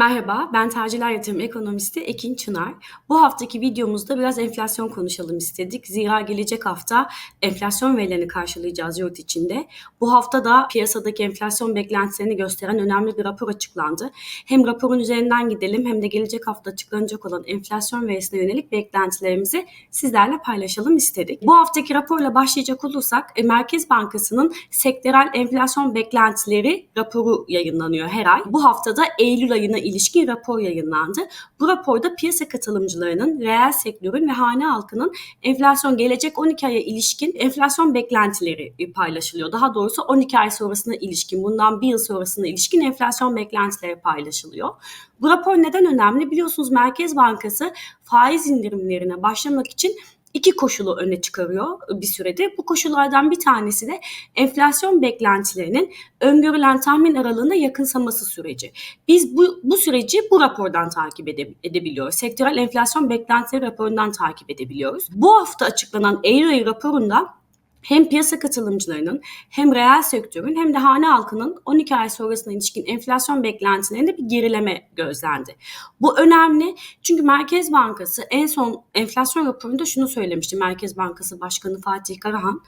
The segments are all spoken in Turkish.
Merhaba, ben Tercihler Yatırım Ekonomisti Ekin Çınar. Bu haftaki videomuzda biraz enflasyon konuşalım istedik. Zira gelecek hafta enflasyon verilerini karşılayacağız yurt içinde. Bu hafta da piyasadaki enflasyon beklentilerini gösteren önemli bir rapor açıklandı. Hem raporun üzerinden gidelim hem de gelecek hafta açıklanacak olan enflasyon verisine yönelik beklentilerimizi sizlerle paylaşalım istedik. Bu haftaki raporla başlayacak olursak e, Merkez Bankası'nın sektörel enflasyon beklentileri raporu yayınlanıyor her ay. Bu haftada Eylül ayına ilişkin rapor yayınlandı. Bu raporda piyasa katılımcılarının, reel sektörün ve hane halkının enflasyon gelecek 12 aya ilişkin enflasyon beklentileri paylaşılıyor. Daha doğrusu 12 ay sonrasına ilişkin, bundan bir yıl sonrasına ilişkin enflasyon beklentileri paylaşılıyor. Bu rapor neden önemli? Biliyorsunuz Merkez Bankası faiz indirimlerine başlamak için iki koşulu öne çıkarıyor bir süredir. Bu koşullardan bir tanesi de enflasyon beklentilerinin öngörülen tahmin aralığında yakınsaması süreci. Biz bu, bu süreci bu rapordan takip ede, edebiliyoruz. Sektörel enflasyon beklentileri raporundan takip edebiliyoruz. Bu hafta açıklanan Eylül raporunda hem piyasa katılımcılarının hem reel sektörün hem de hane halkının 12 ay sonrasına ilişkin enflasyon beklentilerinde bir gerileme gözlendi. Bu önemli çünkü Merkez Bankası en son enflasyon raporunda şunu söylemişti Merkez Bankası Başkanı Fatih Karahan.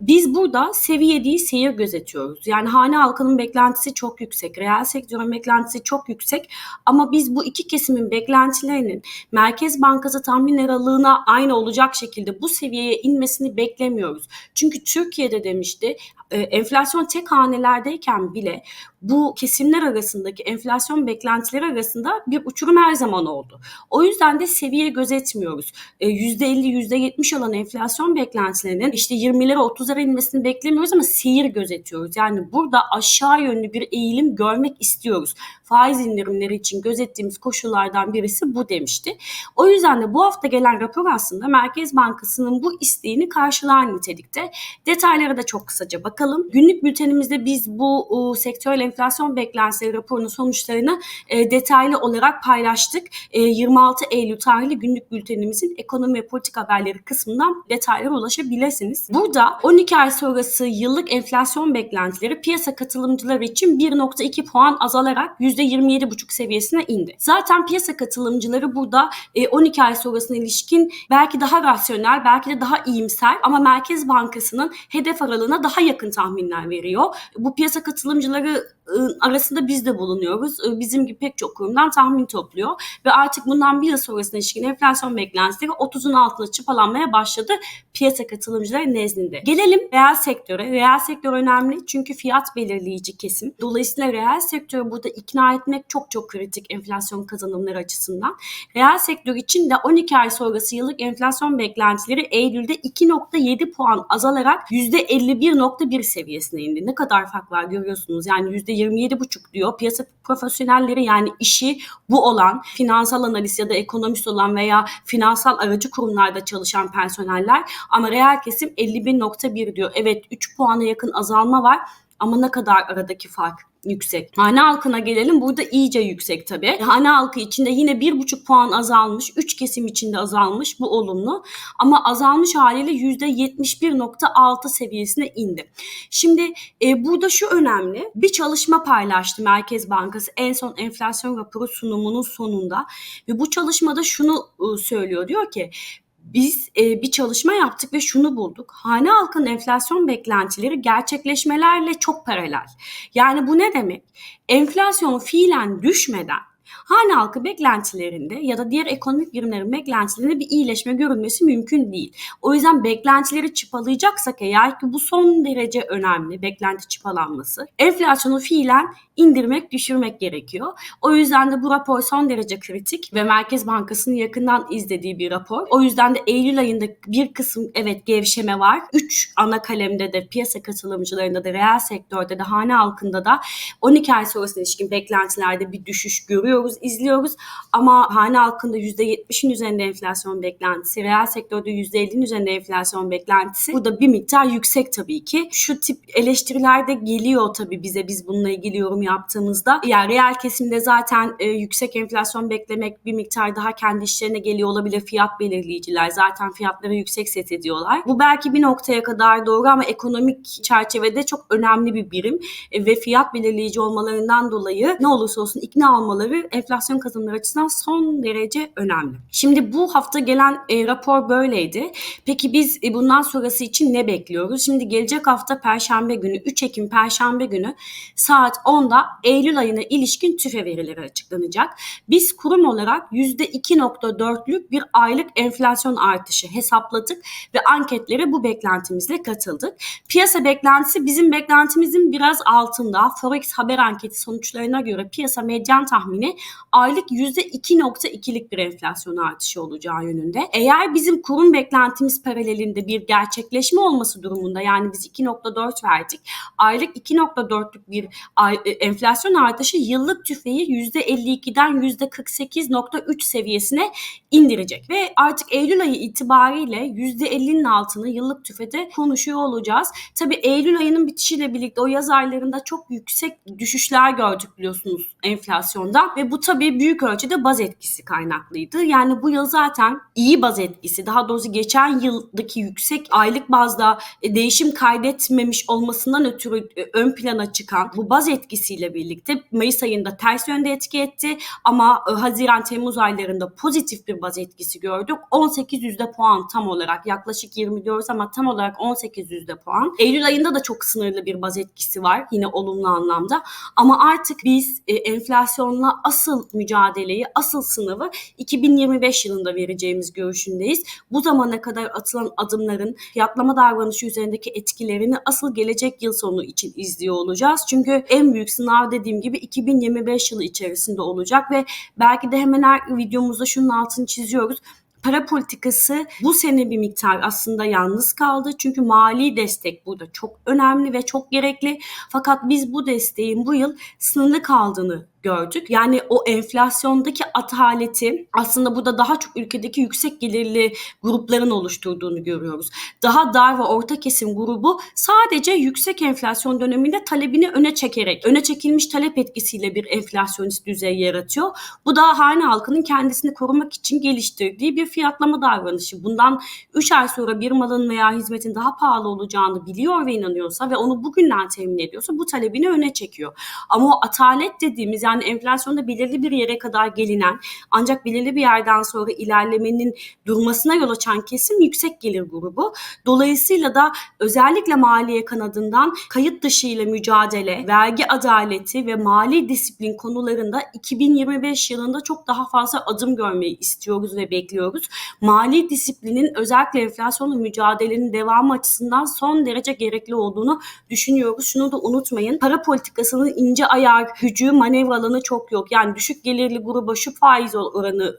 Biz burada seviye değil seyir gözetiyoruz. Yani hane halkının beklentisi çok yüksek, reel sektörün beklentisi çok yüksek ama biz bu iki kesimin beklentilerinin Merkez Bankası tahmin aralığına aynı olacak şekilde bu seviyeye inmesini beklemiyoruz. Çünkü Türkiye'de demişti e, enflasyon tek hanelerdeyken bile bu kesimler arasındaki enflasyon beklentileri arasında bir uçurum her zaman oldu. O yüzden de seviye gözetmiyoruz. E, %50, %70 olan enflasyon beklentilerinin işte 20'lere 30'lara inmesini beklemiyoruz ama seyir gözetiyoruz. Yani burada aşağı yönlü bir eğilim görmek istiyoruz. Faiz indirimleri için gözettiğimiz koşullardan birisi bu demişti. O yüzden de bu hafta gelen rapor aslında Merkez Bankası'nın bu isteğini karşılar nitelikte. Detaylara da çok kısaca bakalım. Günlük bültenimizde biz bu o, sektörel enflasyon beklentileri raporunun sonuçlarını e, detaylı olarak paylaştık. E, 26 Eylül tarihli günlük bültenimizin ekonomi ve politika haberleri kısmından detaylara ulaşabilirsiniz. Burada 12 ay sonrası yıllık enflasyon beklentileri piyasa katılımcıları için 1.2 puan azalarak %27,5 seviyesine indi. Zaten piyasa katılımcıları burada e, 12 ay sonrasına ilişkin belki daha rasyonel, belki de daha iyimser ama Merkez Bankası'nın hedef aralığına daha yakın tahminler veriyor. Bu piyasa katılımcıları arasında biz de bulunuyoruz. Bizim gibi pek çok kurumdan tahmin topluyor ve artık bundan bir yıl sonrasına ilişkin enflasyon beklentileri 30'un altına çıpalanmaya başladı piyasa katılımcıları nezdinde. Gelelim reel sektöre. Reel sektör önemli çünkü fiyat belirleyici kesim. Dolayısıyla reel sektörü burada ikna etmek çok çok kritik enflasyon kazanımları açısından. Reel sektör için de 12 ay sonrası yıllık enflasyon beklentileri Eylül'de 2.7 puan azalarak %51.1 seviyesine indi. Ne kadar fark var görüyorsunuz. Yani %27.5 diyor. Piyasa profesyonelleri yani işi bu olan, finansal analist ya da ekonomist olan veya finansal aracı kurumlarda çalışan personeller ama reel kesim 51.1 diyor. Evet 3 puana yakın azalma var ama ne kadar aradaki fark yüksek. Hane halkına gelelim. Burada iyice yüksek tabii. Hane halkı içinde yine bir buçuk puan azalmış. Üç kesim içinde azalmış. Bu olumlu. Ama azalmış haliyle yüzde 71.6 seviyesine indi. Şimdi e, burada şu önemli. Bir çalışma paylaştı Merkez Bankası en son enflasyon raporu sunumunun sonunda. Ve bu çalışmada şunu e, söylüyor. Diyor ki biz e, bir çalışma yaptık ve şunu bulduk. Hane halkın enflasyon beklentileri gerçekleşmelerle çok paralel. Yani bu ne demek? Enflasyon fiilen düşmeden hane halkı beklentilerinde ya da diğer ekonomik birimlerin beklentilerinde bir iyileşme görülmesi mümkün değil. O yüzden beklentileri çıpalayacaksak eğer ki bu son derece önemli beklenti çıpalanması. Enflasyonu fiilen indirmek, düşürmek gerekiyor. O yüzden de bu rapor son derece kritik ve Merkez Bankası'nın yakından izlediği bir rapor. O yüzden de Eylül ayında bir kısım evet gevşeme var. Üç ana kalemde de piyasa katılımcılarında da reel sektörde de hane halkında da 12 ay sonrasına ilişkin beklentilerde bir düşüş görüyoruz, izliyoruz. Ama hane halkında %70'in üzerinde enflasyon beklentisi, reel sektörde %50'nin üzerinde enflasyon beklentisi. Bu da bir miktar yüksek tabii ki. Şu tip eleştiriler de geliyor tabii bize biz bununla ilgili yorum yaptığımızda. Yani reel kesimde zaten e, yüksek enflasyon beklemek bir miktar daha kendi işlerine geliyor olabilir. Fiyat belirleyiciler zaten fiyatları yüksek set ediyorlar. Bu belki bir noktaya kadar doğru ama ekonomik çerçevede çok önemli bir birim e, ve fiyat belirleyici olmalarından dolayı ne olursa olsun ikna olmaları enflasyon kazanımları açısından son derece önemli. Şimdi bu hafta gelen e, rapor böyleydi. Peki biz e, bundan sonrası için ne bekliyoruz? Şimdi gelecek hafta Perşembe günü 3 Ekim Perşembe günü saat 10'da Eylül ayına ilişkin tüfe verileri açıklanacak. Biz kurum olarak %2.4'lük bir aylık enflasyon artışı hesapladık ve anketlere bu beklentimizle katıldık. Piyasa beklentisi bizim beklentimizin biraz altında. Forex haber anketi sonuçlarına göre piyasa medyan tahmini aylık %2.2'lik bir enflasyon artışı olacağı yönünde. Eğer bizim kurum beklentimiz paralelinde bir gerçekleşme olması durumunda yani biz 2.4 verdik. Aylık 2.4'lük bir e, enflasyon artışı yıllık tüfeği %52'den %48.3 seviyesine indirecek ve artık Eylül ayı itibariyle %50'nin altını yıllık tüfede konuşuyor olacağız. Tabii Eylül ayının bitişiyle birlikte o yaz aylarında çok yüksek düşüşler gördük biliyorsunuz enflasyonda ve bu tabii büyük ölçüde baz etkisi kaynaklıydı. Yani bu yıl zaten iyi baz etkisi daha doğrusu geçen yıldaki yüksek aylık bazda e, değişim kaydetmemiş olmasından ötürü e, ön plana çıkan bu baz etkisiyle birlikte Mayıs ayında ters yönde etki etti ama e, Haziran-Temmuz aylarında pozitif bir baz etkisi gördük. 18 yüzde puan tam olarak yaklaşık 20 diyoruz ama tam olarak 18 yüzde puan. Eylül ayında da çok sınırlı bir baz etkisi var yine olumlu anlamda ama artık biz enflasyonla asıl mücadeleyi, asıl sınavı 2025 yılında vereceğimiz görüşündeyiz. Bu zamana kadar atılan adımların fiyatlama davranışı üzerindeki etkilerini asıl gelecek yıl sonu için izliyor olacağız. Çünkü en büyük sınav dediğim gibi 2025 yılı içerisinde olacak ve belki de hemen her videomuzda şunun altını çiziyoruz para politikası bu sene bir miktar aslında yalnız kaldı. Çünkü mali destek burada çok önemli ve çok gerekli. Fakat biz bu desteğin bu yıl sınırlı kaldığını gördük. Yani o enflasyondaki ataleti aslında burada daha çok ülkedeki yüksek gelirli grupların oluşturduğunu görüyoruz. Daha dar ve orta kesim grubu sadece yüksek enflasyon döneminde talebini öne çekerek, öne çekilmiş talep etkisiyle bir enflasyonist düzey yaratıyor. Bu da hane halkının kendisini korumak için geliştirdiği bir fiyatlama davranışı. Bundan 3 ay sonra bir malın veya hizmetin daha pahalı olacağını biliyor ve inanıyorsa ve onu bugünden temin ediyorsa bu talebini öne çekiyor. Ama o atalet dediğimiz yani yani enflasyonda belirli bir yere kadar gelinen ancak belirli bir yerden sonra ilerlemenin durmasına yol açan kesim yüksek gelir grubu. Dolayısıyla da özellikle maliye kanadından kayıt dışı ile mücadele, vergi adaleti ve mali disiplin konularında 2025 yılında çok daha fazla adım görmeyi istiyoruz ve bekliyoruz. Mali disiplinin özellikle enflasyonla mücadelenin devamı açısından son derece gerekli olduğunu düşünüyoruz. Şunu da unutmayın. Para politikasının ince ayar gücü, manevra alanı çok yok. Yani düşük gelirli gruba şu faiz oranını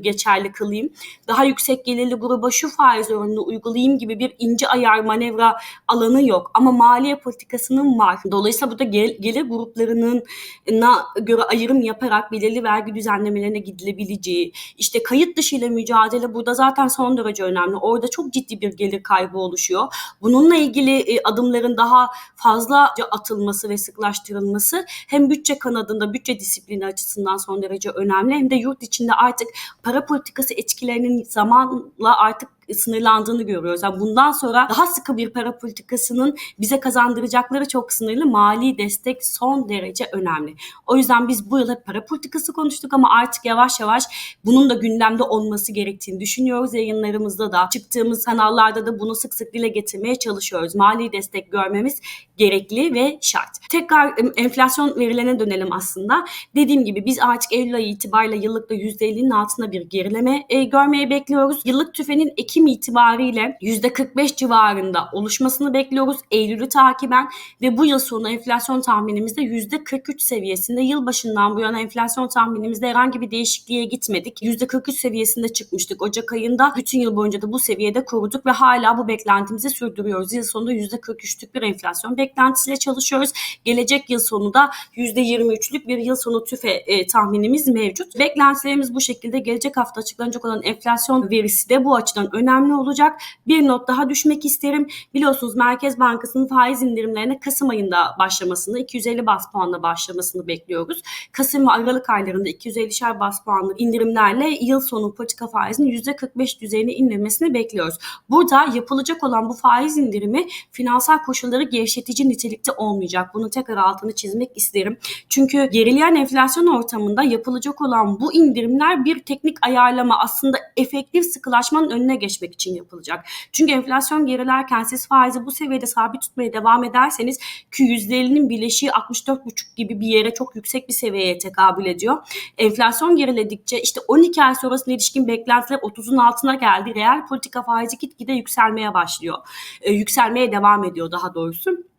geçerli kılayım. Daha yüksek gelirli gruba şu faiz oranını uygulayayım gibi bir ince ayar manevra alanı yok. Ama maliye politikasının var. Dolayısıyla burada gel, gelir gruplarının na göre ayrım yaparak belirli vergi düzenlemelerine gidilebileceği, işte kayıt dışı ile mücadele burada zaten son derece önemli. Orada çok ciddi bir gelir kaybı oluşuyor. Bununla ilgili e, adımların daha fazlaca atılması ve sıklaştırılması hem bütçe kanadında, bütçe disiplini açısından son derece önemli. Hem de yurt içinde artık para politikası etkilerinin zamanla artık sınırlandığını görüyoruz. Yani bundan sonra daha sıkı bir para politikasının bize kazandıracakları çok sınırlı mali destek son derece önemli. O yüzden biz bu yıl hep para politikası konuştuk ama artık yavaş yavaş bunun da gündemde olması gerektiğini düşünüyoruz. Yayınlarımızda da çıktığımız kanallarda da bunu sık sık dile getirmeye çalışıyoruz. Mali destek görmemiz gerekli ve şart. Tekrar enflasyon verilerine dönelim aslında. Dediğim gibi biz artık Eylül ayı itibariyle yıllıkta %50'nin altında bir gerileme e, görmeye bekliyoruz. Yıllık tüfenin Ekim Ekim itibariyle %45 civarında oluşmasını bekliyoruz Eylül'ü takiben ve bu yıl sonu enflasyon tahminimizde %43 seviyesinde yılbaşından bu yana enflasyon tahminimizde herhangi bir değişikliğe gitmedik. %43 seviyesinde çıkmıştık Ocak ayında. Bütün yıl boyunca da bu seviyede koruduk ve hala bu beklentimizi sürdürüyoruz. Yıl sonunda %43'lük bir enflasyon beklentisiyle çalışıyoruz. Gelecek yıl sonu da %23'lük bir yıl sonu tüfe e, tahminimiz mevcut. Beklentilerimiz bu şekilde. Gelecek hafta açıklanacak olan enflasyon verisi de bu açıdan önemli önemli olacak. Bir not daha düşmek isterim. Biliyorsunuz Merkez Bankası'nın faiz indirimlerine Kasım ayında başlamasını, 250 bas puanla başlamasını bekliyoruz. Kasım ve Aralık aylarında 250'şer bas puanlı indirimlerle yıl sonu politika faizinin %45 düzeyine indirmesini bekliyoruz. Burada yapılacak olan bu faiz indirimi finansal koşulları gevşetici nitelikte olmayacak. Bunu tekrar altını çizmek isterim. Çünkü gerileyen enflasyon ortamında yapılacak olan bu indirimler bir teknik ayarlama aslında efektif sıkılaşmanın önüne geçmek için yapılacak. Çünkü enflasyon gerilerken siz faizi bu seviyede sabit tutmaya devam ederseniz ki %50'nin bileşiği 64,5 gibi bir yere çok yüksek bir seviyeye tekabül ediyor. Enflasyon geriledikçe işte 12 ay sonrasına ilişkin beklentiler 30'un altına geldi. Reel politika faizi gitgide yükselmeye başlıyor. Ee, yükselmeye devam ediyor daha doğrusu.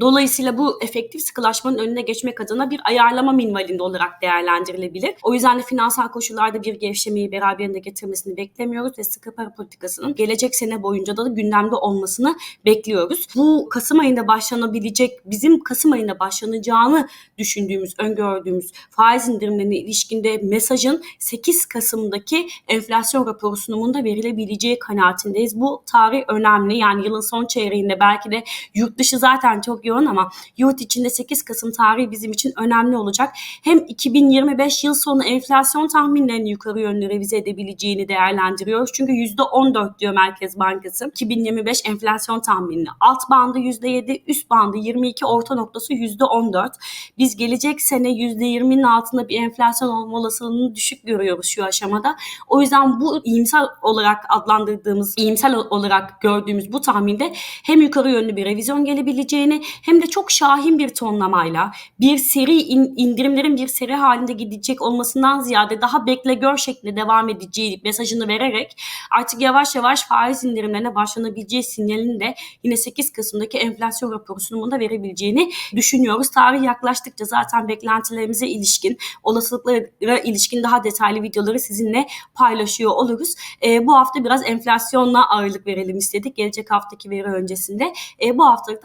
Dolayısıyla bu efektif sıkılaşmanın önüne geçmek adına bir ayarlama minvalinde olarak değerlendirilebilir. O yüzden de finansal koşullarda bir gevşemeyi beraberinde getirmesini beklemiyoruz ve sıkı para politikasının gelecek sene boyunca da gündemde olmasını bekliyoruz. Bu Kasım ayında başlanabilecek, bizim Kasım ayında başlanacağını düşündüğümüz, öngördüğümüz faiz indirimlerine ilişkinde mesajın 8 Kasım'daki enflasyon raporu sunumunda verilebileceği kanaatindeyiz. Bu tarih önemli. Yani yılın son çeyreğinde belki de yurt dışı zaten çok yoğun ama yurt içinde 8 Kasım tarihi bizim için önemli olacak. Hem 2025 yıl sonu enflasyon tahminlerini yukarı yönlü revize edebileceğini değerlendiriyoruz. Çünkü %14 diyor Merkez Bankası. 2025 enflasyon tahminini. Alt bandı %7, üst bandı 22, orta noktası %14. Biz gelecek sene %20'nin altında bir enflasyon olma olasılığını düşük görüyoruz şu aşamada. O yüzden bu iyimsel olarak adlandırdığımız, iyimsel olarak gördüğümüz bu tahminde hem yukarı yönlü bir revizyon gelebileceğini hem de çok şahin bir tonlamayla bir seri in, indirimlerin bir seri halinde gidecek olmasından ziyade daha bekle gör şeklinde devam edeceği mesajını vererek artık yavaş yavaş faiz indirimlerine başlanabileceği sinyalini de yine 8 Kasım'daki enflasyon raporu sunumunda verebileceğini düşünüyoruz. Tarih yaklaştıkça zaten beklentilerimize ilişkin, olasılıklara ilişkin daha detaylı videoları sizinle paylaşıyor oluruz. E, bu hafta biraz enflasyonla ağırlık verelim istedik. Gelecek haftaki veri öncesinde. E, bu haftalık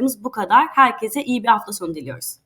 aktaracaklarımız bu kadar. Herkese iyi bir hafta sonu diliyoruz.